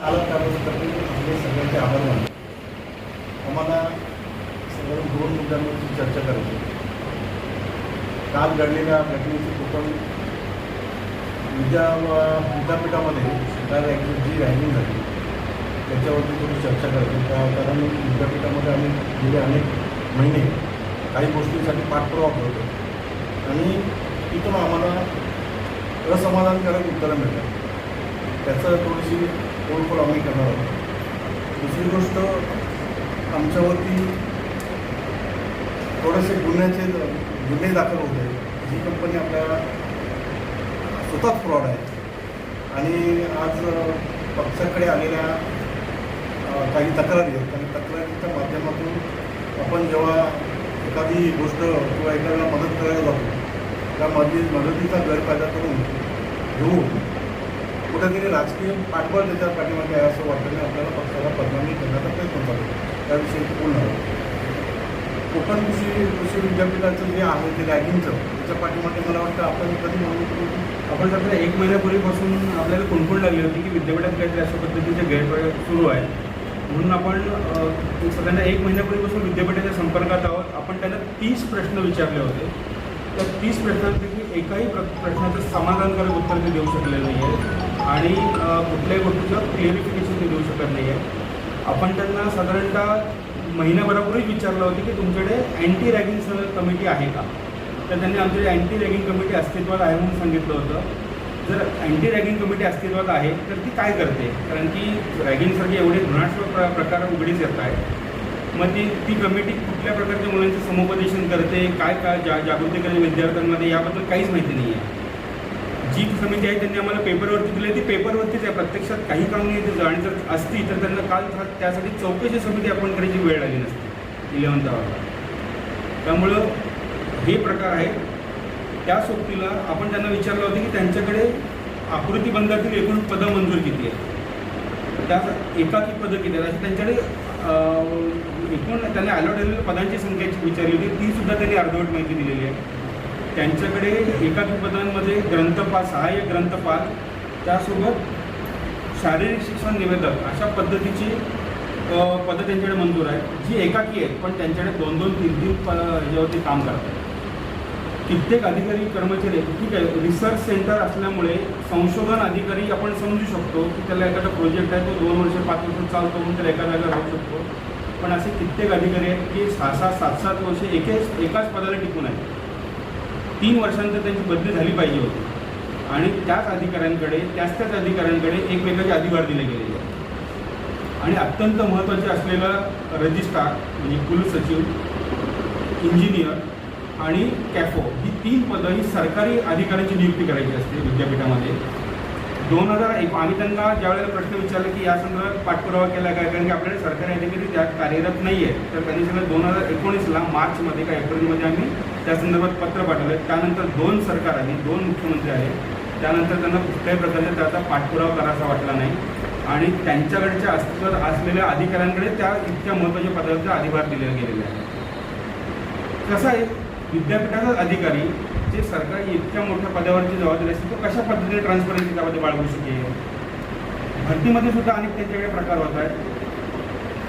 आला त्याबद्दल आपले सगळ्यांचे आभार मानतो आम्हाला सगळं दोन मुद्द्यांवरची चर्चा करायची काल घडलेल्या घटनेची कोकण विद्या विद्यापीठामध्ये शिकायला जी रँकिंग झाली त्याच्यावरती थोडी चर्चा करायची त्या कारण विद्यापीठामध्ये आम्ही गेले अनेक महिने काही गोष्टींसाठी पाठपुरावा करतो आणि तिथून आम्हाला असमाधानकारक उत्तरं मिळतात त्याचं थोडीशी तोडफोड आम्ही करणार आहोत? दुसरी गोष्ट आमच्यावरती थोडेसे गुन्ह्याचे गुन्हे दाखल होते जी कंपनी आपल्या स्वतःच फ्रॉड आहे. आणि आज पक्षाकडे आलेल्या काही तक्रारी आहेत. आणि तक्रारीच्या माध्यमातून आपण जेव्हा एखादी गोष्ट किंवा एखाद्याला मदत करायला जातो त्या मदत मदतीचा गैरफायदा करून घेऊन कुठेतरी राजकीय पाठबळ त्याच्या पाठीमागे आहे असं वाटतं आपल्याला पक्षाला बदनामी करण्याचा प्रयत्न चालू त्याविषयी पूर्ण कोकण कृषी कृषी विद्यापीठाचं जे आहे ते रॅगिंगचं त्याच्या पाठीमागे मला वाटतं आपण कधी म्हणून आपण सध्या एक महिन्यापूर्वीपासून आपल्याला कुणकुण लागली होती की विद्यापीठात काहीतरी अशा पद्धतीचे गैरप्रयोग सुरू आहे म्हणून आपण सगळ्यांना एक महिन्यापूर्वीपासून विद्यापीठाच्या संपर्कात आहोत. आपण त्यांना तीस प्रश्न विचारले होते. त्या तीस प्रश्नांपैकी एकाही प्र प्रश्नाचं समाधानकारक उत्तर ते देऊ शकलेलं नाही आहे आणि कुठल्याही गोष्टीचं क्लिअरिफिकेशन ते देऊ शकत नाही आहे आपण त्यांना साधारणतः महिन्याभरापूर्वीच विचारलं होतं की तुमच्याकडे अँटी रॅगिंग कमिटी आहे का? तर त्यांनी आमच्याकडे अँटी रॅगिंग कमिटी अस्तित्वात आहे म्हणून सांगितलं होतं. जर अँटी रॅगिंग कमिटी अस्तित्वात आहे तर ती काय करते? कारण की रॅगिंगसारखे एवढे घृणास्पद प्र प्रकार उघडीच येत आहेत. मग ती ती कमिटी कुठल्या प्रकारच्या मुलांचं समुपदेशन करते? काय काय जा जागृती करते विद्यार्थ्यांमध्ये याबद्दल काहीच माहिती नाही आहे जी समिती आहे त्यांनी आम्हाला पेपरवरती दिली ती पेपरवरतीच आहे. प्रत्यक्षात काही काम नाही तिथं आणि जर असती तर त्यांना काल त्यासाठी चौकशी समिती आपण करायची वेळ आली नसती. इलेवन आवरला त्यामुळं हे प्रकार आहे. त्या सोबतीला आपण त्यांना विचारलं होतं की त्यांच्याकडे आकृतीबंधातील एकूण पदं मंजूर किती आहेत? त्या एकाकी पदं किती आहेत? अशी त्यांच्याकडे एकूण त्यांनी अलॉट झालेल्या पदांची संख्या विचारली होती. ती सुद्धा त्यांनी अर्धवट माहिती दिलेली आहे. त्यांच्याकडे एकाधिपदांमध्ये ग्रंथपाल सहाय्यक ग्रंथपाल त्यासोबत शारीरिक शिक्षण निवेदक अशा पद्धतीची पदं त्यांच्याकडे मंजूर आहेत जी एकाकी आहेत पण त्यांच्याकडे दोन दोन तीन तीन प याच्यावरती काम करतात. कित्येक अधिकारी कर्मचारी ठीक आहे रिसर्च सेंटर असल्यामुळे संशोधन अधिकारी आपण समजू शकतो की त्याला एखादा प्रोजेक्ट आहे तो दोन वर्ष पाच वर्ष चालतो म्हणून त्याला एका जागा राहू शकतो. पण असे कित्येक अधिकारी आहेत की सहा सहा सात सात वर्ष एकेच एकाच पदाला टिकून आहेत. तीन वर्षांतर त्यांची बदली झाली पाहिजे होती. आणि त्याच अधिकाऱ्यांकडे त्याच त्याच अधिकाऱ्यांकडे एकमेकाचे अधिकार दिले गेलेले आहेत आणि अत्यंत महत्त्वाचे असलेलं रजिस्ट्रार म्हणजे कुलसचिव इंजिनियर आणि कॅफो ही तीन पदं ही सरकारी अधिकाऱ्यांची नियुक्ती करायची असते विद्यापीठामध्ये. दोन हजार एक आम्ही त्यांना ज्यावेळेला प्रश्न विचारला की या संदर्भात पाठपुरावा केला काय? कारण की आपल्याकडे सरकारी अधिकारी त्यात कार्यरत नाही आहेत तर त्यांनी सगळं दोन हजार एकोणीसला मार्चमध्ये का एप्रिलमध्ये आम्ही त्या संदर्भात पत्र पाठवलं. त्यानंतर दोन सरकार आली दोन मुख्यमंत्री आले त्यानंतर त्यांना कुठल्याही प्रकारचा त्याचा पाठपुरावा करायचा वाटला नाही. आणि त्यांच्याकडच्या अस्तित्वात असलेल्या अधिकाऱ्यांकडे त्या इतक्या महत्त्वाच्या पदाचा अधिभार दिले गेलेले आहे. कसं आहे? विद्यापीठाचा अधिकारी जे सरकारी इतक्या मोठ्या पदावरची जबाबदारी असते तो कशा पद्धतीने ट्रान्सपरन्सी त्यामध्ये बाळगू शकेल? भरतीमध्ये सुद्धा अनेक त्यांच्याकडे प्रकार होत आहेत.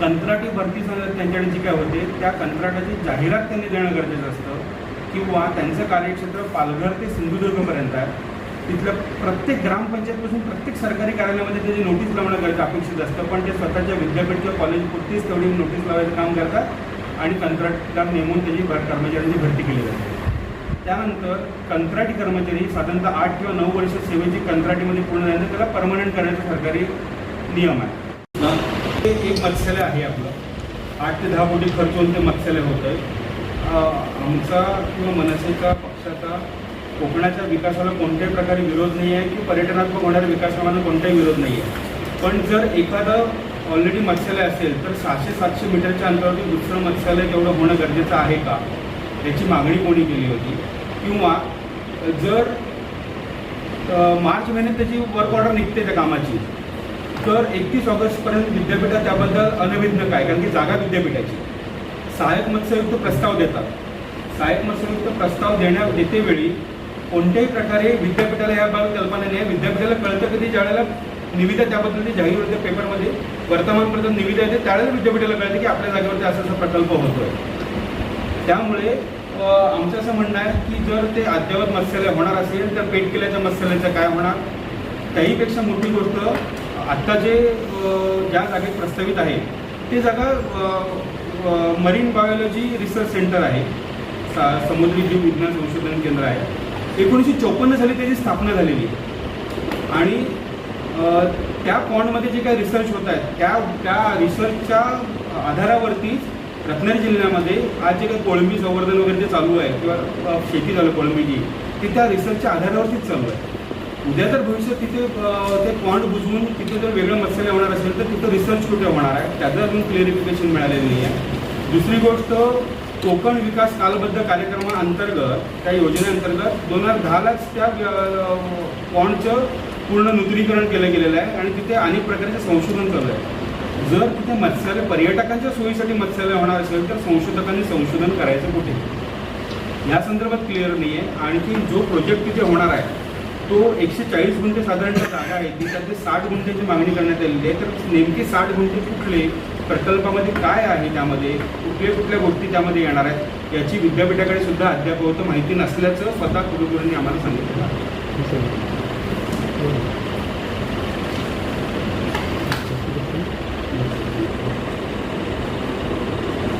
कंत्राटी भरती त्यांच्याकडे जी काय होते त्या कंत्राटाची जाहिरात त्यांनी देणं गरजेचं असतं. किंवा त्यांचं कार्यक्षेत्र पालघर ते सिंधुदुर्गपर्यंत आहे. तिथल्या प्रत्येक ग्रामपंचायतपासून प्रत्येक सरकारी कार्यालयामध्ये त्याची नोटीस लावणं गरज अपेक्षित असतं. पण ते स्वतःच्या विद्यापीठ किंवा कॉलेज पुरतीच तेवढी नोटीस लावायचं काम करतात आणि कंत्राटदार नेमून त्याची भर कर्मचाऱ्यांची भरती केली जाते. त्यानंतर कंत्राटी कर्मचारी साधारणतः आठ किंवा नऊ वर्ष सेवेची कंत्राटीमध्ये पूर्ण झाल्यानंतर त्याला परमनंट करण्याचा सरकारी नियम आहे. ते एक मत्स्यालय आहे आपलं. आठ ते दहा कोटी खर्च होऊन ते मत्स्यालय होतं आहे आमचा किंवा मनसेचा पक्षाचा कोकणाच्या विकासाला कोणत्याही प्रकारे विरोध नाही आहे की पर्यटनात्मक होणाऱ्या विकासाला कोणताही विरोध नाही आहे. पण जर एखादं ऑलरेडी मत्स्यालय असेल तर सहाशे सातशे मीटरच्या अंतरावरती दुसरं मत्स्यालय तेवढं होणं गरजेचं आहे का? याची मागणी कोणी केली होती? किंवा जर मार्च महिन्यात त्याची वर्क ऑर्डर निघते त्या कामाची तर एकतीस ऑगस्टपर्यंत विद्यापीठात त्याबद्दल अनविज्ञ काय? कारण की जागा विद्यापीठाची. सहाय्यक मत्स्ययुक्त प्रस्ताव देतात. सहाय्यक मत्स्ययुक्त प्रस्ताव देण्या देतेवेळी कोणत्याही प्रकारे विद्यापीठाला या बाबत कल्पना नाही. आहे विद्यापीठाला कळतं कधी ज्यावेळेला निविदा त्याबद्दल जाहीर होते पेपरमध्ये वर्तमानपत्रात निविदा येते त्यावेळेला विद्यापीठाला कळते की आपल्या जागेवरती असा असा प्रकल्प होतोय. त्यामुळे आमचं असं म्हणणं आहे की जर ते अद्ययावत मत्स्यालय होणार असेल तर पेट केल्याच्या मत्स्यालयाचं काय होणार? त्याहीपेक्षा मोठी गोष्ट आत्ता जे ज्या जागेत प्रस्तावित आहे ते जागा मरीन बायोलॉजी रिसर्च सेंटर आहे. सा समुद्री जीव विज्ञान संशोधन केंद्र आहे. एकोणीसशे चौपन्न साली त्याची स्थापना झालेली. आहे आणि त्या पॉन्डमध्ये जे काही रिसर्च होत आहेत त्या त्या रिसर्चच्या आधारावरतीच रत्नागिरी जिल्ह्यामध्ये आज जे काही कोळंबी संवर्धन वगैरे जे चालू आहे किंवा शेती झालं कोळंबीची ती त्या रिसर्चच्या आधारावरतीच चालू आहे. उद्या जर भविष्यात तिथे ते पॉईंट बुजवून तिथे जर वेगळं मत्स्यालय होणार असेल तर तिथं रिसर्च कुठे होणार आहे? त्याचं अजून क्लिअरिफिकेशन मिळालेलं नाही आहे दुसरी गोष्ट कोकण विकास कालबद्ध कार्यक्रमाअंतर्गत त्या योजनेअंतर्गत दोन हजार दहालाच त्या पॉईंटचं पूर्ण नूतनीकरण केलं गेलेलं आहे आणि तिथे अनेक प्रकारचे संशोधन चालू आहे. जर तिथे मत्स्यालय पर्यटकांच्या सोयीसाठी मत्स्यालय होणार असेल तर संशोधकांनी संशोधन करायचं कुठे? या संदर्भात क्लिअर नाही आहे आणखी जो प्रोजेक्ट तिथे होणार आहे तो एकशे चाळीस गुंठे साधारणतः जागा आहे. ती त्यातली साठ गुंठ्याची मागणी करण्यात आलेली आहे. तर नेमकी साठ गुंठे कुठले प्रकल्पामध्ये काय आहे त्यामध्ये? कुठल्या कुठल्या गोष्टी त्यामध्ये येणार आहेत? याची विद्यापीठाकडे सुद्धा अद्याप माहिती नसल्याचं स्वतः कुलगुरूंनी आम्हाला सांगितलं आहे. हो, हो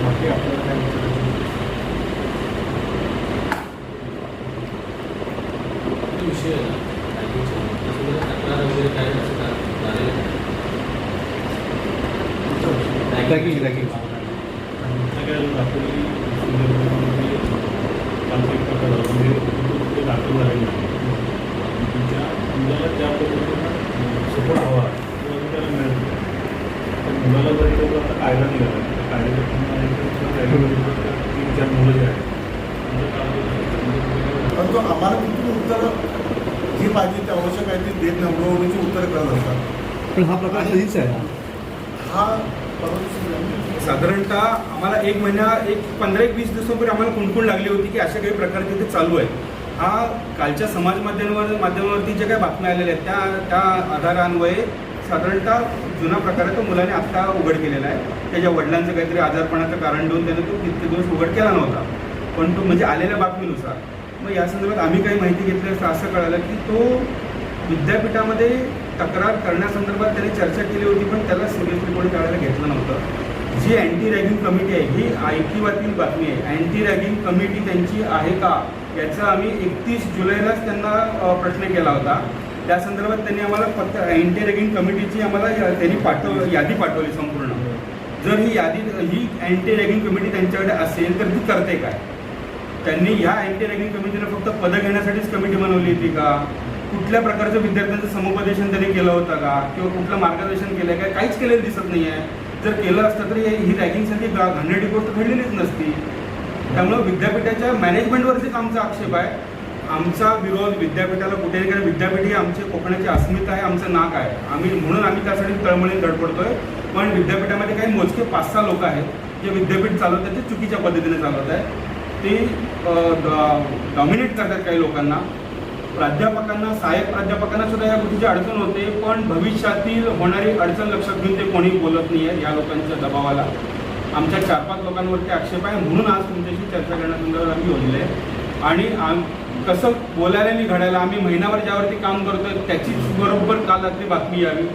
बाकी आपल्याला काय विचारायचं? विषय आहे ना त्याच्यामध्ये तक्रार वगैरे काय असं का झालेलं आहे? Tracking, tracking. सगळ्या दाखवली सुंदरबनमध्ये तांत्रिक प्रकार म्हणजे ते दाखल झालेले नाही तुमच्या मुलाला त्या पद्धतीनं सपोर्ट हवा किंवा त्याला मिळत नाही तर मुलाला जरी तो आता कायदा निघाला त्या कायद्याच्या तीन चार मुलं जे आहेत. परंतु आम्हाला तिथून उत्तर जी पाहिजे ते आवश्यक आहे ते देत नाही उडवणीची उत्तर करत असतात पण हा प्रकार हा साधारणतः आम्हाला एक महिना एक पंधरा एक वीस दिवसापूर्वी आम्हाला कुणकुण लागली होती की अशा काही प्रकार तिथे चालू आहेत. हा कालच्या समाज माध्यमावर माध्यमावरती ज्या काही बातम्या आलेल्या आहेत त्या त्या आधारान्वये साधारणतः जुना प्रकार आहे तो मुलाने आत्ता उघड केलेला आहे. त्याच्या वडिलांचं काहीतरी आजारपणाचं कारण देऊन त्यानं तो तितके दिवस उघड केला नव्हता. पण तो म्हणजे आलेल्या बातमीनुसार. मग या संदर्भात आम्ही काही माहिती घेतली असता असं कळालं की तो विद्यापीठामध्ये तक्रार करण्यासंदर्भात त्याने चर्चा केली होती पण त्याला सिरियसली कोणी त्यावेळेला घेतलं नव्हतं. जी अँटी रॅगिंग कमिटी आहे ही ऐकिवातील बातमी आहे. अँटी रॅगिंग कमिटी त्यांची आहे का? याचा आम्ही एकतीस जुलैलाच त्यांना प्रश्न केला होता. त्या संदर्भात त्यांनी आम्हाला फक्त अँटी रॅगिंग कमिटीची आम्हाला त्यांनी पाठव यादी पाठवली संपूर्ण. जर ही यादी ही अँटी रॅगिंग कमिटी त्यांच्याकडे असेल तर ती करते काय? त्यांनी ह्या अँटी रॅगिंग कमिटीने फक्त पदं घेण्यासाठीच कमिटी बनवली होती का? कुठल्या प्रकारचं विद्यार्थ्यांचं समुपदेशन त्यांनी केलं होतं का? किंवा कुठलं मार्गदर्शन केलं का? काहीच केलेलं दिसत नाही आहे जर केलं असतं तर ही रॅगिंगसाठी घडण्याची गोष्ट घडलेलीच नसती. त्यामुळं विद्यापीठाच्या मॅनेजमेंटवरतीच आमचा आक्षेप आहे. आमचा विरोध विद्यापीठाला कुठे नाही कारण विद्यापीठ ही आमची कोकणाची अस्मिता आहे आमचं नाक आहे. आम्ही म्हणून आम्ही त्यासाठी तळमळीत धडपडतोय. पण विद्यापीठामध्ये काही मोजके पाच सहा लोक आहेत जे विद्यापीठ चालवत आहेत ते चुकीच्या पद्धतीने चालवत आहेत. ते डॉमिनेट करतात काही लोकांना. प्राध्यापकांना सहाय्यक प्राध्यापकांना सुद्धा या गोष्टीची अडचण होते पण भविष्यातील होणारी अडचण लक्षात घेऊन ते कोणी बोलत नाही आहे या लोकांच्या दबावाला. आमच्या चार पाच लोकांवरती आक्षेप आहे म्हणून आज तुमच्याशी चर्चा करण्यासंदर्भात आम्ही बोलले आहे. आणि आम कसं बोलायला नाही घडायला आम्ही महिनाभर ज्यावरती काम करतोय त्याचीच बरोबर काल रात्री बातमी यावी.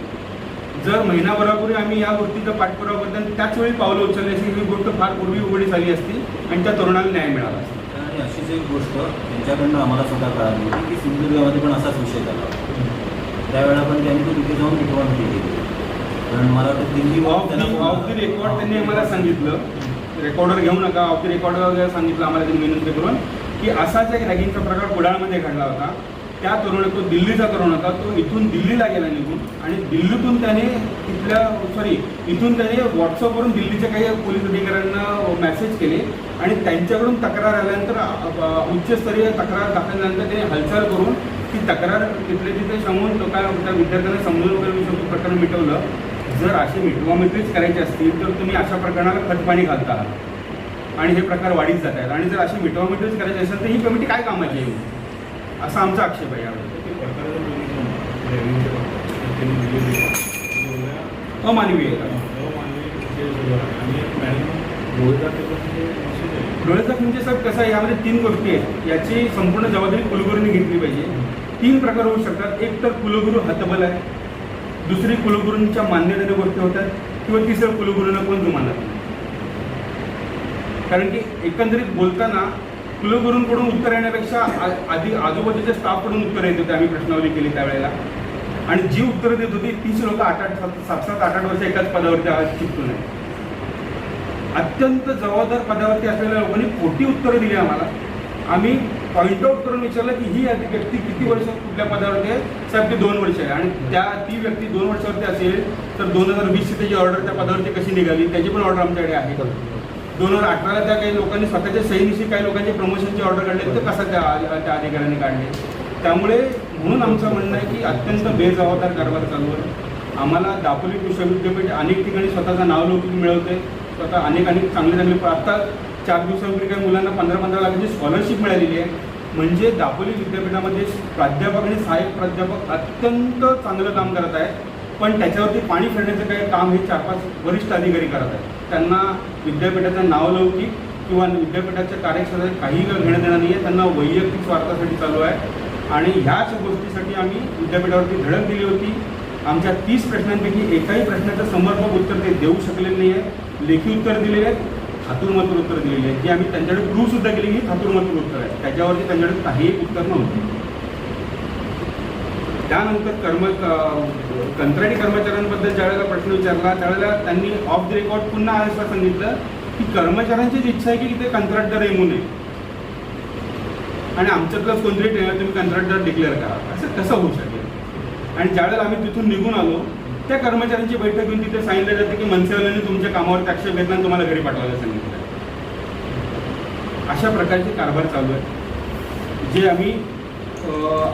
जर महिनाभरापूर्वी आम्ही या गोष्टीचा पाठपुरावा करतो आणि त्याच वेळी पावलं उचलली असती ही गोष्ट फार पूर्वी उघडी झाली असती आणि त्या तरुणाला न्याय मिळाला असता. आणि अशीच एक गोष्ट त्यांच्याकडनं आम्हाला सुद्धा कळाली होती की सिंधुदुर्गामध्ये पण असाच विषय झाला. त्यावेळेला पण त्यांनी तो तिथे जाऊन मिटवण केली कारण मला वाटतं Delhi off the off record त्यांनी आम्हाला सांगितलं रेकॉर्डर घेऊ नका ऑफ दी रेकॉर्ड वगैरे सांगितलं आम्हाला त्यांनी विनंती करून की असाच एक रॅगिंगचा प्रकार कुडाळमध्ये घडला होता त्या तरुण तो दिल्लीचा तरुण होता तो इथून दिल्लीला गेला निघून आणि दिल्लीतून त्याने तिथल्या सॉरी इथून त्याने व्हॉट्सअपवरून दिल्लीच्या काही पोलीस अधिकाऱ्यांना मेसेज केले आणि त्यांच्याकडून तक्रार आल्यानंतर उच्चस्तरीय तक्रार दाखल झाल्यानंतर त्याने हालचाल करून ती तक्रार तिथले तिथे सांगून तो काय त्या विद्यार्थ्यांना समजून वगैरे विषय प्रकरण मिटवलं. जर अशी मिटवामिटवीच करायची असतील तर तुम्ही अशा प्रकरणाला खतपाणी घालता. आहात आणि हे प्रकार वाढीत जात आहेत आणि जर अशी मिटवामिटवीच करायची असेल तर ही कमिटी काय कामाची आहे असा आमचा आक्षेप आहे दिलेली आहे. डोळ्याचा म्हणजे साहेब कसं आहे? यामध्ये तीन गोष्टी आहेत. याची संपूर्ण जबाबदारी कुलगुरूंनी घेतली पाहिजे. तीन प्रकार होऊ शकतात. एक तर कुलगुरू हतबल आहे. दुसरी कुलगुरूंच्या मान्यतेने गोष्टी होतात. किंवा तिसरं कुलगुरूंना कोण जुमानत नाही. कारण की एकंदरीत बोलताना कुलगुरूंकडून उत्तर येण्यापेक्षा आधी आजूबाजूच्या स्टाफकडून उत्तर येत होते. आम्ही प्रश्नावली केली त्यावेळेला. आणि जी उत्तरं देत होती तीच लोक आठ आठ सात सात सात आठ आठ वर्ष एकाच पदावरती आज चिपटून आहे अत्यंत जबाबदार पदावरती असलेल्या लोकांनी खोटी उत्तरं दिली आम्हाला. आम्ही पॉईंट आउट करून विचारलं की ही व्यक्ती किती वर्ष कुठल्या पदावरती आहे? साहेब ती दोन वर्ष आहे. आणि त्या ती व्यक्ती दोन वर्षावरती असेल तर दोन हजार वीसची त्याची ऑर्डर त्या पदावरती कशी निघाली? त्याची पण ऑर्डर आमच्याकडे आहे. दोन हजार अठराला त्या काही लोकांनी स्वतःच्या सहीनिशी काही लोकांची प्रमोशनची ऑर्डर काढले तर कसं त्या त्या अधिकाऱ्यांनी काढले? त्यामुळे म्हणून आमचं म्हणणं आहे की अत्यंत बेजबाबदार कारभार चालू आहे. आम्हाला दापोली कृषी विद्यापीठ अनेक ठिकाणी स्वतःचं नावलौकिक मिळवते आता अनेक अनेक चांगले चांगले आता चार दिवसापूर्वी काही मुलांना पंधरा पंधरा लाखाची स्कॉलरशिप मिळालेली आहे. म्हणजे दापोली विद्यापीठामध्ये प्राध्यापक आणि सहाय्यक प्राध्यापक अत्यंत चांगलं काम करत आहेत. पण त्याच्यावरती पाणी फिरण्याचं काही काम हे चार पाच वरिष्ठ अधिकारी करत आहेत. त्यांना विद्यापीठाचं नावलौकिक किंवा विद्यापीठाच्या कार्यक्षेत्रात काही घेणं देणं नाही आहे त्यांना वैयक्तिक स्वार्थासाठी चालू आहे. आणि ह्याच गोष्टीसाठी आम्ही विद्यापीठावरती धडक दिली होती. आमच्या तीस प्रश्नांपैकी एकाही प्रश्नाचं समर्पक उत्तर ते देऊ शकलेलं नाही आहे लेखी उत्तर दिलेले आहेत थातुरमातूर उत्तर दिलेली आहेत. जी आम्ही त्यांच्याकडे प्रूव्ह सुद्धा केली की थातुरमातूर उत्तर आहे. त्याच्यावरती त्यांच्याकडे काही उत्तर नव्हते. त्यानंतर कर्म कंत्राटी कर्मचाऱ्यांबद्दल ज्यावेळेला प्रश्न विचारला त्यावेळेला त्यांनी ऑफ द रेकॉर्ड पुन्हा असं सांगितलं की कर्मचाऱ्यांचीच इच्छा आहे की ते कंत्राटदार येऊ नये. आणि आमच्यातलंच कोणतरी टे- तुम्ही कंत्राटदार डिक्लेअर करा. असं कसं होऊ शकेल? आणि ज्यावेळेला आम्ही तिथून निघून आलो त्या कर्मचाऱ्यांची बैठक घेऊन तिथे सांगितलं जातं की मनसेवाल्यांनी तुमच्या कामावर आक्षेप घेतला आणि तुम्हाला घरी पाठवायला सांगितलं अशा प्रकारचे कारभार चालू आहे. जे आम्ही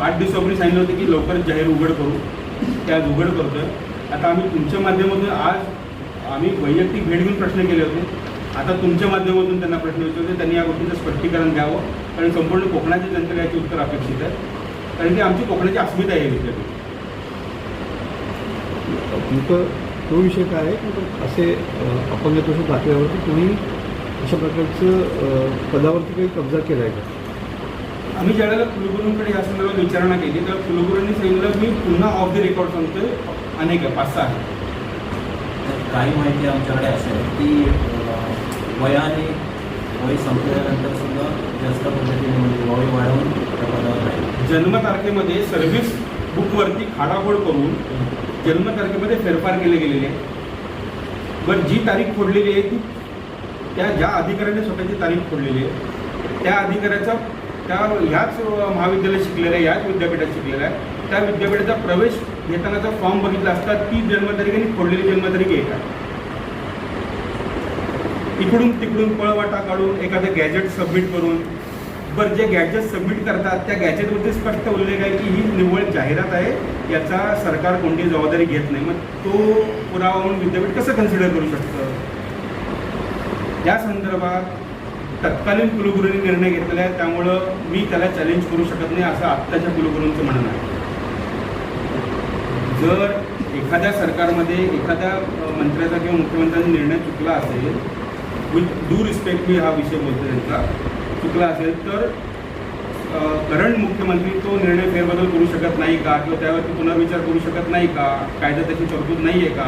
आठ दिवसापूर्वी सांगितलं होतं की लवकर जाहीर उघड करू. ते आज उघड करतोय. आता आम्ही तुमच्या माध्यमातून आज आम्ही वैयक्तिक भेट घेऊन प्रश्न केले होते. आता तुमच्या माध्यमातून त्यांना प्रश्न विचारले त्यांनी या गोष्टीचं स्पष्टीकरण द्यावं. कारण संपूर्ण कोकणाच्या जनतेला याची उत्तर अपेक्षित आहे. कारण की आमची कोकणाची अस्मिता आहे विद्यापीठ. नेमकं तो विषय काय आहे? की असे अपंगत्व दाखल्यावरती कोणी अशा प्रकारचं पदावरती काही कब्जा केला आहे का? आम्ही ज्यावेळेला कुलगुरूंकडे या संदर्भात विचारणा केली तर कुलगुरूंनी सांगितलं मी पुन्हा ऑफ द रेकॉर्ड सांगतोय अनेक आहे पाच सहा काही माहिती आमच्याकडे आहे की वयाने वय संपल्यानंतर सुद्धा जास्त पद्धतीने म्हणजे वय वाढवून त्या पदावर राहील जन्मतारखेमध्ये सर्व्हिस बुकवरती खाडाखोड करून जन्मतारखेमध्ये फेरफार केले गेलेले आहे पण जी तारीख फोडलेली आहे ती त्या ज्या अधिकाऱ्याने स्वतःची तारीख फोडलेली आहे त्या अधिकाऱ्याचा त्या ह्याच महाविद्यालयात शिकलेल्या आहे ह्याच विद्यापीठात शिकलेला आहे. त्या विद्यापीठाचा प्रवेश घेतानाचा फॉर्म बघितला असता ती जन्मतारीख आणि फोडलेली जन्मतारीख आहे. का इकडून तिकडून पळवाटा काढून एखादं गॅजेट सबमिट करून बर जे गॅजेट सबमिट करतात त्या गॅजेटवरती स्पष्ट उल्लेख आहे की ही निव्वळ जाहिरात आहे याचा सरकार कोणतीही जबाबदारी घेत नाही. मग तो पुरावा म्हणून विद्यापीठ कसं कन्सिडर करू शकतं? या संदर्भात तत्कालीन कुलगुरूंनी निर्णय घेतलेला आहे त्यामुळं मी त्याला चॅलेंज करू शकत नाही असं आत्ताच्या कुलगुरूंचं म्हणणं आहे. जर एखाद्या सरकारमध्ये एखाद्या मंत्र्याचा किंवा मुख्यमंत्र्यांचा निर्णय चुकला असेल विथ डू रिस्पेक्ट मी हा विषय बोलतो त्यांचा चुकला असेल तर करंट मुख्यमंत्री तो निर्णय फेरबदल करू शकत नाही का? किंवा त्यावरती पुनर्विचार करू शकत नाही का? कायद्यात त्याची तरतूद नाही आहे का?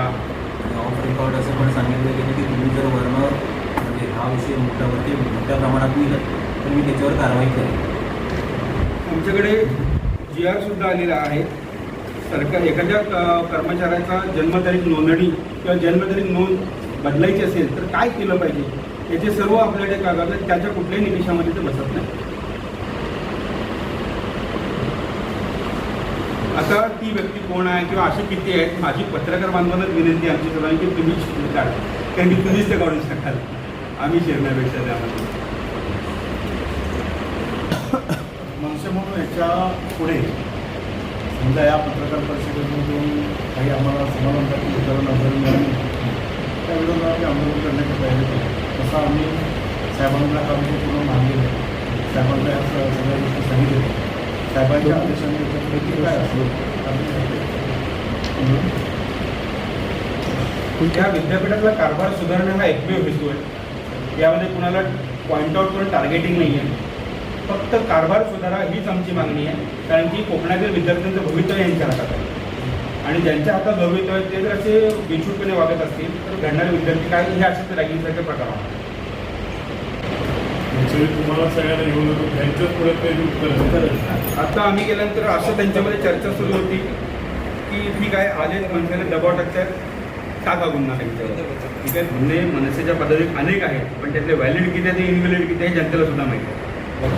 ऑफ रेकॉर्ड असं पण सांगितलं गेलं की तुम्ही जर वर्ण म्हणजे हा विषय मोठ्यावरती मोठ्या प्रमाणात निघत तर मी त्याच्यावर कारवाई करेन. आमच्याकडे जी आर सुद्धा आलेला आहे. सरकार एखाद्या कर्मचाऱ्याचा जन्मतारीख नोंदणी किंवा जन्मतारीख नोंद बदलायची असेल तर काय केलं पाहिजे? याचे सर्व आपल्याकडे कागद आहेत त्याच्या कुठल्याही निकषामध्ये ते बसत नाही आता ती व्यक्ती कोण आहे किंवा अशी किती आहेत माझी पत्रकार बांधवांनाच विनंती आमची सर्वांची की तुम्हीच काढा कारण की तुम्हीच ते काढून शकाल आम्ही शिरण्यापेक्षा त्यामध्ये मनसे म्हणून याच्यापुढे समजा या पत्रकार परिषदेमधून काही आम्हाला समाधानकारक उत्तरं नजर मिळाली त्या आम्ही आंदोलन करण्याची तयारी केली. तसं आम्ही साहेबांना काम पूर्ण मानलेलं आहे. साहेबांना या सगळ्या गोष्टी सांगितल्या. साहेबांच्या आदेशाने याच्यापैकी काय असेल आम्ही विद्यापीठातला कारभार सुधारणं हा एकमेव हेतू आहे. यामध्ये कुणाला पॉईंट आउट करून टार्गेटिंग नाही आहे फक्त कारभार सुधारा हीच आमची मागणी आहे. कारण की कोकणातील विद्यार्थ्यांचं भवितव्य यांच्या हातात आहे. आणि ज्यांच्या हातात भवितव्य आहे ते जर असे बिछूटपणे वागत असतील तर घडणारे विद्यार्थी काय? हे असेच रॅगिंगसारखे प्रकार होणार ॲक्च्युली तुम्हाला सगळ्यांना त्यांच्याच पुढे आता आम्ही गेल्यानंतर असं त्यांच्यामध्ये चर्चा सुरू होती की ठीक आहे आले मनसेने दबाव टाकतात टाका गुन्हा त्यांच्यावर. ठीक आहे? गुन्हे मनसेच्या पद्धतीत अनेक आहेत पण त्यातले व्हॅलिड किती आहे ते इनव्हॅलिड किती आहे जनतेला सुद्धा माहिती आहे.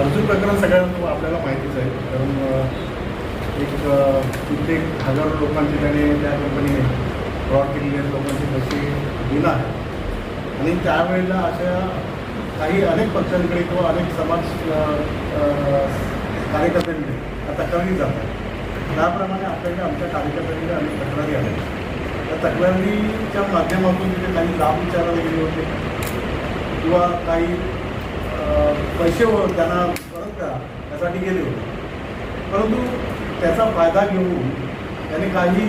अर्जुन प्रकरण सगळ्यांना आपल्याला माहितीच आहे. कारण एक कित्येक हजारो लोकांची त्याने त्या कंपनीने फ्रॉड केलेले लोकांचे पैसे दिला आहे आणि त्यावेळेला अशा काही अनेक पक्षांकडे किंवा अनेक समाज कार्यकर्त्यांकडे त्या तक्रारी जातात त्याप्रमाणे आपल्याकडे आमच्या कार्यकर्त्यांकडे अनेक तक्रारी आल्या त्या तक्रारीच्या माध्यमातून तिथे काही लाभ विचारायला गेले होते. किंवा काही पैसे त्यांना परत करा त्यासाठी गेले होते. परंतु त्याचा फायदा घेऊन त्याने काही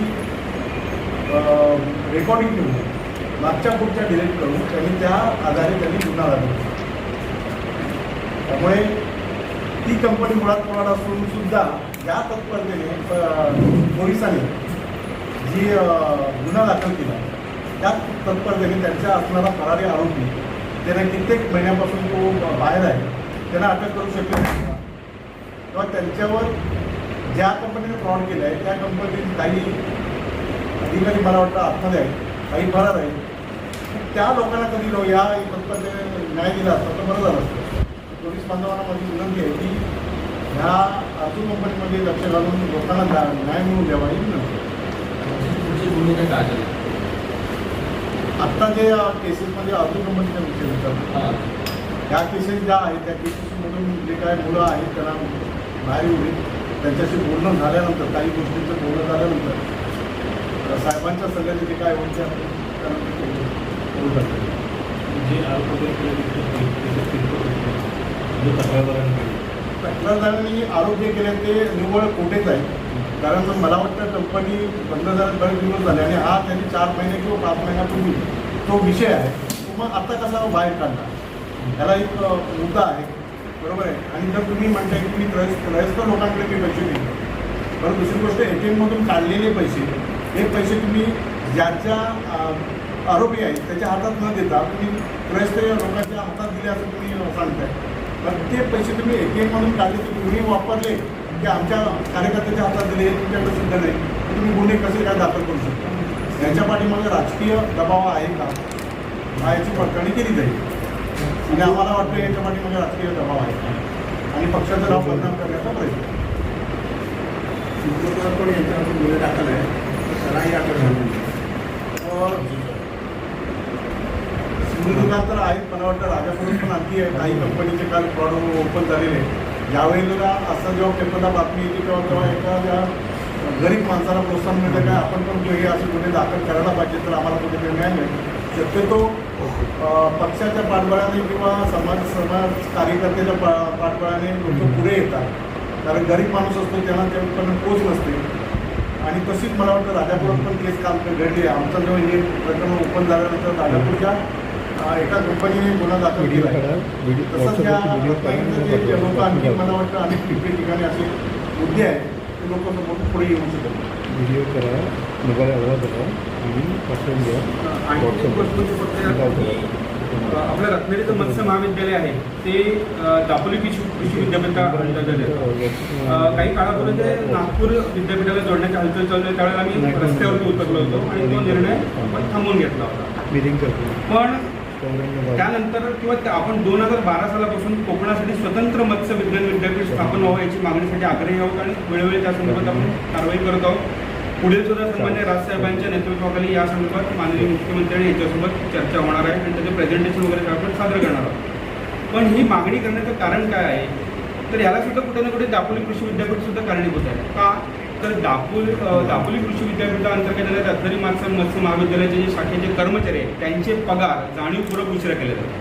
रेकॉर्डिंग घेऊन मागच्या पुढच्या डिलीट करून त्यांनी त्या आधारे त्यांनी गुन्हा दाखल त्यामुळे ती कंपनी मुळात मुळात असून सुद्धा या तत्परतेने पोलिसांनी जी गुन्हा दाखल केला त्या तत्परतेने त्यांच्या असणारा फरारी आरोपी त्यांना कित्येक महिन्यापासून तो बाहेर आहे त्यांना अटक करू शकले नाही. किंवा त्यांच्यावर ज्या कंपनीने फ्रॉड केलं आहे त्या कंपनीत काही अधिकारी मला वाटतं आतमध्ये आहेत काही फरार आहेत त्या लोकांना कधी लो या तत्परतेने न्याय दिला असता तर बरं झालं असतं. पोलीस बांधवांना माझी विनंती आहे की ह्या अर्जुन कंपनीमध्ये लक्ष घालून लोकांना न्या- न्याय मिळवून द्यावा ही विनंती आत्ता जे केसेसमध्ये अर्जुन कंपनीचा विषय होता ह्या केसेस ज्या आहेत त्या केसेसमधून जे काय मुलं आहेत त्यांना बाहेर येऊन त्यांच्याशी बोलणं झाल्यानंतर काही गोष्टींचं बोलणं झाल्यानंतर साहेबांच्या सल्ल्याने जे काय होईल ते आपण त्यानंतर जे आरोप तक्रारदारांनी आरोप जे केले ते निव्वळ खोटेच आहे कारण मला वाटतं कंपनी बंद झाल्यात बरेच दिवस झाले आणि हा त्यांनी चार महिने किंवा पाच महिन्यापूर्वी तो विषय आहे तो मग आता कसा बाहेर काढला त्याला एक मुद्दा आहे. बरोबर आहे? आणि जर तुम्ही म्हणताय की मी त्रयस्थ त्रयस्थ लोकांकडे ते पैसे दिले बरं दुसरी गोष्ट ए टी एममधून काढलेले पैसे हे पैसे तुम्ही ज्याच्या आरोपी आहेत. त्याच्या हातात न देता तुम्ही त्रयस्थ लोकांच्या हातात दिले असं तुम्ही सांगताय. तर ते पैसे तुम्ही ए टी एममधून काढले ते तुम्ही वापरले की आमच्या कार्यकर्त्याच्या हातात दिले हे तुमच्याकडे सिद्ध नाही. तर तुम्ही गुन्हे कसे काय दाखल करू शकता? याच्या पाठीमागे राजकीय दबाव आहे का? हा याची पडताळणी केली जाईल. आणि आम्हाला वाटतं याच्या पाठीमागे राजकीय दबाव आहे आणि पक्षाचं नाव बदनाम करण्याचा प्रयत्न. पण यांच्यावर गुन्हे दाखल आहे अटक झाली अं, तर आहेत मला वाटतं राजापुरात पण आणखी आहे काही कंपनीचे काल फ्रॉड ओपन झालेले आहेत. यावेळेला असं जेव्हा पेपरला बातमी येते तेव्हा तेव्हा एखाद्या गरीब माणसाला प्रोत्साहन मिळतं काय आपण पण हे असे गुन्हे दाखल करायला पाहिजे तर आम्हाला कुठे न्याय मिळेल शक्यतो पक्षाच्या पाठबळाने किंवा समाज समाज कार्यकर्त्याच्या पा पाठबळाने लोक पुढे येतात. कारण गरीब माणूस असतो त्यांना तेवढं पोच नसते. आणि तशीच मला वाटतं राजापुरात पण केस काम घडली आहे. जेव्हा हे प्रकरण ओपन झाल्यानंतर राजापूरच्या एका कंपनीने गुन्हा दाखल केला आहे तसंच जे लोक आणखी. मला वाटतं अनेक ठिकाणी असे मुद्दे आहेत ते लोक समोर पुढे येऊ व्हिडिओ करा. मोबाईल आवाज करा. आणि पाठवून द्या. आपलं रत्नागिरीचं मत्स्य महाविद्यालय आहे. ते दापोली विद्यापीठा. अ, काही काळापूर्वी ते नागपूर विद्यापीठाला जोडण्याची हालचाल चालू आहे. त्यावेळेला आम्ही रस्त्यावरती उतरलो होतो आणि तो निर्णय आपण थांबवून घेतला होता. पण. त्यानंतर किंवा आपण दोन हजार बारा सालापासून कोकणासाठी स्वतंत्र मत्स्य विज्ञान विद्यापीठ स्थापन व्हावं याची मागणीसाठी आग्रही आहोत आणि वेळोवेळी त्या संदर्भात आपण कारवाई करत आहोत. पुढील सुद्धा सन्मान्य राजसाहेबांच्या नेतृत्वाखाली या संदर्भात माननीय मुख्यमंत्र्यांनी याच्यासोबत चर्चा होणार आहे आणि त्याचे प्रेझेंटेशन वगैरे आपण सादर करणार आहोत. पण ही मागणी करण्याचं कारण काय आहे? तर याला सुद्धा कुठे ना कुठे दापोली कृषी विद्यापीठ सुद्धा कारणीभूत आहे. का? तर दापोली दापोली कृषी विद्यापीठाअंतर्गत येणाऱ्या रत्नागिरी मत्स्य मत्स्य महाविद्यालयाचे जे शाखेचे कर्मचारी आहेत त्यांचे पगार जाणीवपूर्वक उशिरा केले जातात.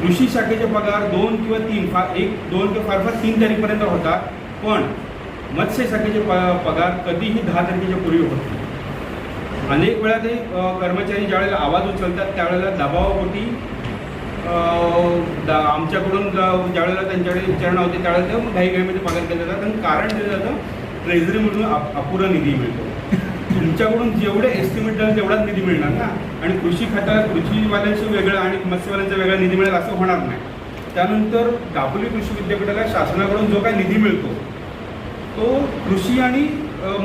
कृषी शाखेचे पगार दोन किंवा तीन फार एक दोन किंवा फार फार तीन तारीखपर्यंत होतात पण मत्स्य शाखेचे प पगार कधीही दहा तारखेच्या पूर्वी होत नाही. अनेक वेळा ते कर्मचारी ज्यावेळेला आवाज उचलतात त्यावेळेला दबावापोटी दा- आमच्याकडून ज्यावेळेला त्यांच्याकडे विचारणा होते त्यावेळेला ते घाईघाईमध्ये पगार केलं जातात आणि कारण दिलं जातं ट्रेझरीमधून अपुरा निधी मिळतो. तुमच्याकडून जेवढे एस्टिमेट झालं तेवढाच निधी मिळणार ना? आणि कृषी खात्याला कृषीवाल्यांचं वेगळं आणि मत्स्यवाल्यांचा वेगळा निधी मिळेल असं होणार नाही. त्यानंतर दापोली कृषी विद्यापीठाला शासनाकडून जो काही निधी मिळतो तो कृषी आणि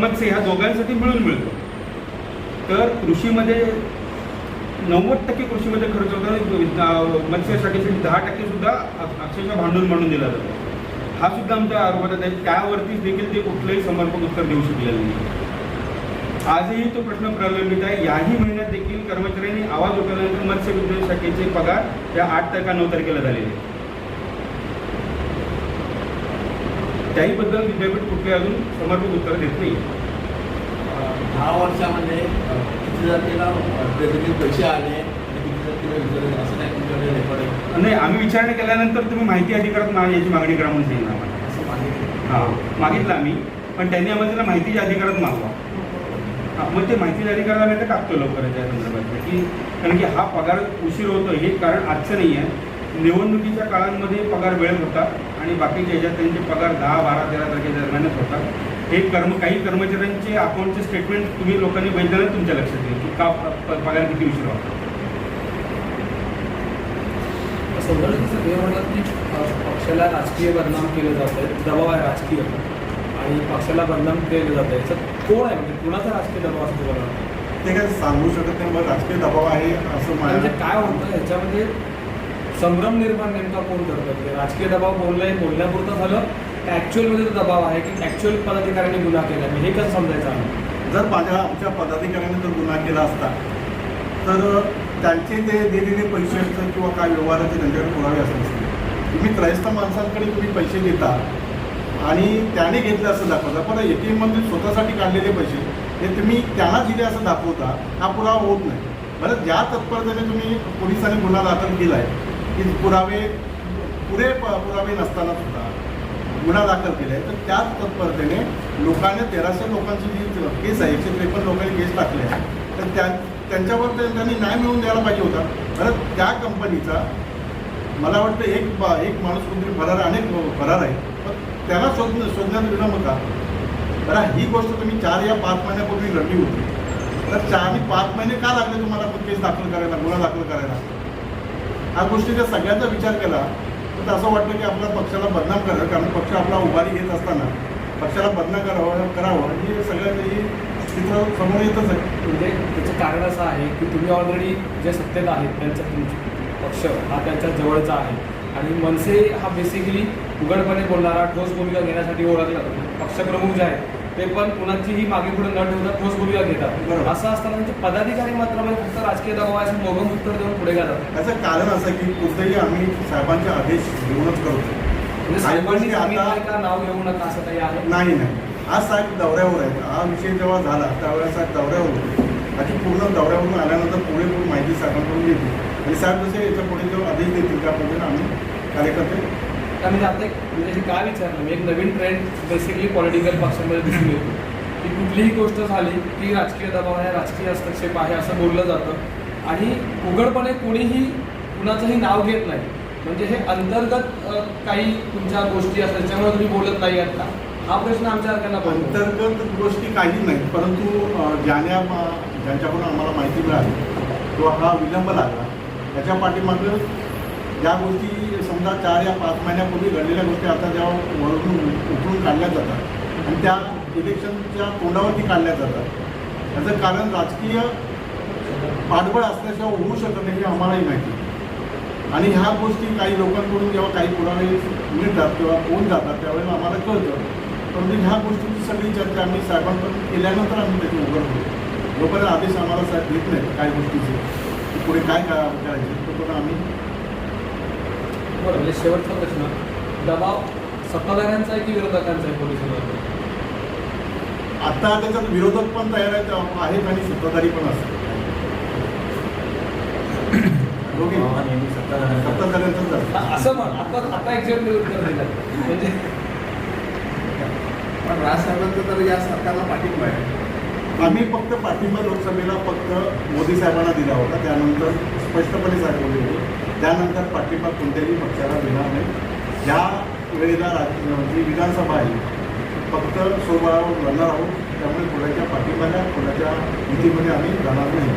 मत्स्य ह्या दोघांसाठी मिळून मिळतो. तर कृषीमध्ये नव्वद टक्के कृषीमध्ये खर्च होतो आणि दहा टक्के सुद्धा अक्षरशः भांडून मांडून दिला जातो. हा सुद्धा आमच्या आरोपात आहे. त्यावरती देखील ते कुठलंही समर्पक उत्तर देऊ शकलेलं नाही. आजही तो प्रश्न प्रलंबित आहे. याही महिन्यात देखील कर्मचाऱ्यांनी आवाज उठवल्यानंतर मत्स्य विज्ञान शाखेचे पगार या आठ तारखा नऊ तारखेला झालेले त्याहीबद्दल विद्यापीठ कुठले अजून समर्पक उत्तर देत नाही. दहा वर्षामध्ये किती जातीला पैसे आले आणि किती जातीला विचारले असं नाही तुमच्याकडे रेकॉर्ड नाही आम्ही विचारणा केल्यानंतर तुम्ही माहिती अधिकारात मा- याची मागणी करा म्हणून सांगितलं आम्हाला. हां मागितलं आम्ही पण त्यांनी आम्हाला त्याला माहितीच्या अधिकारात मागवा. हां मग ते माहितीच्या अधिकाराला आम्ही आता टाकतो लवकरच या संदर्भात. की कारण की हा पगार उशीर होतो हे कारण आजचं नाही आहे. निवडणुकीच्या काळांमध्ये पगार वेळ होता आणि बाकीच्या ह्याच्यात त्यांचे पगार दहा बारा तेरा तारखेच्या दरम्यानच होतात हे कर्म काही कर्मचाऱ्यांचे अकाउंटचे स्टेटमेंट तुम्ही लोकांनी बघितल्यानं तुमच्या लक्षात येईल की का पगार किती उशीर होता. सगळे म्हणतात की पक्षाला राजकीय बदनाम केलं जात आहे दबाव आहे राजकीय. आणि पक्षाला बदनाम केलं जात आहे याच्यात कोण आहे? म्हणजे कुणाचा राजकीय दबाव असतो वाटतं? ते काय सांगू शकत नाही मग राजकीय दबाव आहे असं म्हणजे काय होतं? ह्याच्यामध्ये संभ्रम निर्माण नेमका कोण करतं? म्हणजे राजकीय दबाव बोललंय बोलण्यापुरतं झालं. ॲक्च्युअलमध्ये तो दबाव आहे की ॲक्च्युअल पदाधिकाऱ्यांनी गुन्हा केला. म्हणजे हे कसं समजायचं? आहे जर माझ्या आमच्या पदाधिकाऱ्यांनी जर गुन्हा केला असता तर त्यांचे ते दिलेले पैसे असतात किंवा काय व्यवहाराचे त्यांच्याकडे पुरावे असत असते तुम्ही त्रयस्थ माणसांकडे तुम्ही पैसे देता आणि त्याने घेतले असं दाखवता पण ए टी एममधून स्वतःसाठी काढलेले पैसे हे तुम्ही त्यांना दिले असं दाखवता हा पुरावा होत नाही. बरं ज्या तत्परतेने तुम्ही पोलिसांनी गुन्हा दाखल केला आहे की पुरावे पुरे प- पुरावे नसताना सुद्धा गुन्हा दाखल केला आहे तर त्याच तत्परतेने लोकांनी तेराशे लोकांची जी केस आहे एकशे त्रेपन्न लोकांनी केस टाकली आहे तर त्या त्यांच्यावर ते त्यांनी न्याय मिळवून द्यायला पाहिजे होता. खरं त्या कंपनीचा मला वाटतं एक बा एक माणूस कोणतरी फरार अनेक फरार आहे. पण त्याला शोध शोधण्यात विलंब का बरं ही गोष्ट तुम्ही चार या पाच महिन्यापूर्वी घडली होती. तर चार आणि पाच महिने का लागले तुम्हाला केस दाखल करायला गुन्हा दाखल करायला? ह्या गोष्टीचा सगळ्यांचा विचार केला तर असं वाटतं की आपल्या पक्षाला बदनाम करावं कारण पक्ष आपला उभारी घेत असताना पक्षाला बदनाम करावं करावं हे सगळ्यांनी चित्र समोर येतच आहे. म्हणजे त्याचं कारण असं आहे की तुम्ही ऑलरेडी जे सत्तेत आहेत त्यांचा तुमचा पक्ष हा त्यांच्या जवळचा आहे. आणि मनसे हा बेसिकली उघडपणे बोलणारा ठोस भूमिका घेण्यासाठी ओळखला पक्षप्रमुख जे आहेत ते पण कुणाचीही मागे पुढे न ठेवता ठोस भूमिका घेतात. असं असताना म्हणजे पदाधिकारी मात्र म्हणजे फक्त राजकीय दबाव आहे असं मोगम उत्तर देऊन पुढे जातात. याचं कारण असं की कोणतेही आम्ही साहेबांचे आदेश घेऊनच करतो. म्हणजे साहेबांनी आता- नाव घेऊ नका असं काही आहे? नाही नाही. आज साहेब दौऱ्यावर आहेत. हा विषय जेव्हा झाला त्यावेळेस साहेब दौऱ्यावर होते. आणि पूर्ण दौऱ्यावरून आल्यानंतर पुरेपूर माहिती साहेबांकडून घेते आणि साहेब जसे याच्यापुढे जो आदेश देतील त्या पद्धतीने आम्ही कार्यकर्ते म्हणजे आता एक म्हणजे काय विचारलं? मी एक नवीन ट्रेंड बेसिकली पॉलिटिकल पक्षांमध्ये दिसून येतो. की कुठलीही गोष्ट झाली की राजकीय दबाव आहे राजकीय हस्तक्षेप आहे असं बोललं जातं. आणि उघडपणे कोणीही कुणाचंही नाव घेत नाही. म्हणजे हे अंतर्गत काही तुमच्या गोष्टी असतात त्याच्यामुळे तुम्ही बोलत नाही आहात का? हा प्रश्न आमच्या अंतर्गत गोष्टी काही नाही परंतु ज्याने ज्यांच्याकडून आम्हाला माहिती मिळाली किंवा हा विलंब लागला. त्याच्या पाठीमागं ज्या गोष्टी समजा चार या पाच महिन्यापूर्वी घडलेल्या गोष्टी आता ज्या वरून उठून काढल्या जातात आणि त्या इलेक्शनच्या तोंडावरती काढल्या जातात. त्याचं कारण राजकीय पाठबळ असल्याशिवाय होऊ शकत नाही हे आम्हालाही माहिती आणि ह्या गोष्टी काही लोकांकडून जेव्हा काही पुरावे मिळतात किंवा होऊन जातात त्यावेळेला आम्हाला कळतं. परंतु ह्या गोष्टीची सगळी चर्चा आम्ही साहेबांकडून केल्यानंतर आम्ही त्याची उघड होतो. जोपर्यंत आदेश आम्हाला साहेब देत नाही काही गोष्टीचे की पुढे काय करायचे तोपर्यंत आम्ही बरं म्हणजे शेवटचा प्रश्न. दबाव सत्ताधाऱ्यांचा आहे की विरोधकांचा आहे पोलिसांवर? आता त्याच्यात विरोधक पण तयार आहेत आहेत आणि सत्ताधारी पण असतात. सत्ताधाऱ्यांचंच असं म्हण आता आता एक्झॅक्ट दिलं म्हणजे पण राजसाहेबांचं तर या सरकारला पाठिंबा आहे. आम्ही फक्त पाठिंबा लोकसभेला फक्त मोदी साहेबांना दिला होता. त्यानंतर स्पष्टपणे सांगितले होते त्यानंतर पाठिंबा कोणत्याही पक्षाला देणार नाही. या वेळेला राज जी विधानसभा आहे. फक्त स्वबळावर लढणार आहोत. त्यामुळे कोणाच्या पाठिंबाला कोणाच्या युतीमध्ये आम्ही जाणार नाही.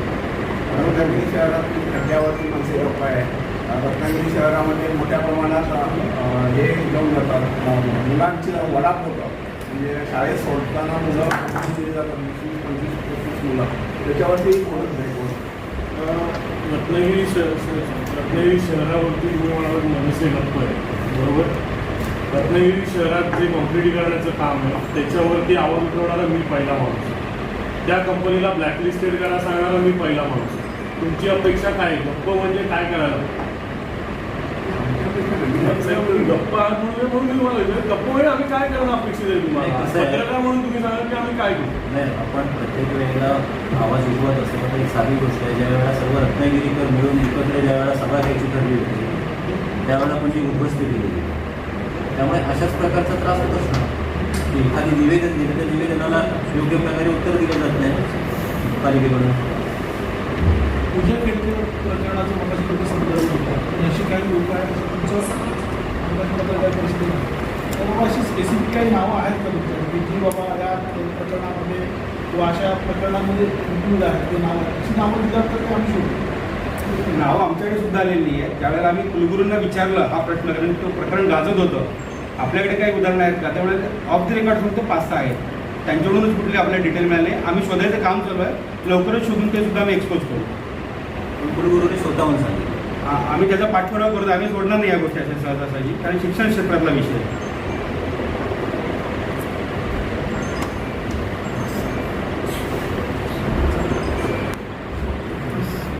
रत्नागिरी शहरातील खड्ड्यावरती माणसे लोक आहे. रत्नागिरी शहरामध्ये मोठ्या प्रमाणात हे घेऊन जातात. मुलांची वडाप होतं म्हणजे शाळेत सोडताना मुलं दिली जातात म्हणजे पंचवीस मुलं. त्याच्यावरती बोलत नाही कोण. रत्नागिरी शहर रत्नागिरी शहरावरती मी म्हणाला मनसे गप्प आहे. बरोबर? रत्नागिरी शहरात जे कॉन्क्रिटीकरणाचं काम आहे त्याच्यावरती आवाज उठवणारा मी पहिला माणूस त्या कंपनीला ब्लॅकलिस्टेड करा सांगणारा मी पहिला माणूस तुमची अपेक्षा काय आहे? गप्प म्हणजे काय करायला? गप्पा म्हणून मी तुम्हाला विचारलं, गप्प म्हणजे आम्ही काय करणं अपेक्षित आहे तुम्हाला पत्रकार म्हणून तुम्ही सांगा की आम्ही काय करू नाही आपण प्रत्येक वेळेला आवाज उठवत असतो तर एक साधी गोष्ट आहे ज्या वेळेला सर्व रत्नागिरीकर मिळून एकत्र ज्या वेळेला सभा घ्यायची ठरली होती त्यावेळेला पण जी उपस्थिती होती. त्यामुळे अशाच प्रकारचा त्रास होत असतो. की एखादी निवेदन दिलं त्या निवेदनाला योग्य प्रकारे उत्तर दिलं जात नाही पालिकेकडून. पूजा केळकर प्रकरणाचं मला तुम्ही संदर्भ होता? अशी काही लोक आहेत तुमचं अंदाजपत्र तर बाबा अशी स्पेसिफिक काही नावं आहेत का तुमच्या? की जी बाबा या प्रकरणामध्ये किंवा अशा प्रकरणामध्ये इन्क्लूड आहेत ते नावं आहेत. अशी नावं दिल्यात तर ते आम्ही शोधू नाव आमच्याकडे सुद्धा आलेली नाही आहे ज्यावेळेला आम्ही कुलगुरूंना विचारलं हा प्रश्न कारण तो प्रकरण गाजत होतं. आपल्याकडे काही उदाहरणं आहेत का? त्यामुळे ऑफ द रेकॉर्ड फक्त पाच सहा आहेत. त्यांच्याकडूनच कुठले आपल्याला डिटेल मिळाले. आम्ही शोधायचं काम चालू आहे. लवकरच शोधून ते सुद्धा आम्ही एक्सपोज करू. कुलगुरूंनी स्वतःहून सांगितलं. आम्ही त्याचा पाठपुरावा करतो. आम्ही सोडणार नाही या गोष्टी अशा सहजासहजी. कारण शिक्षण क्षेत्रातला विषय आहे.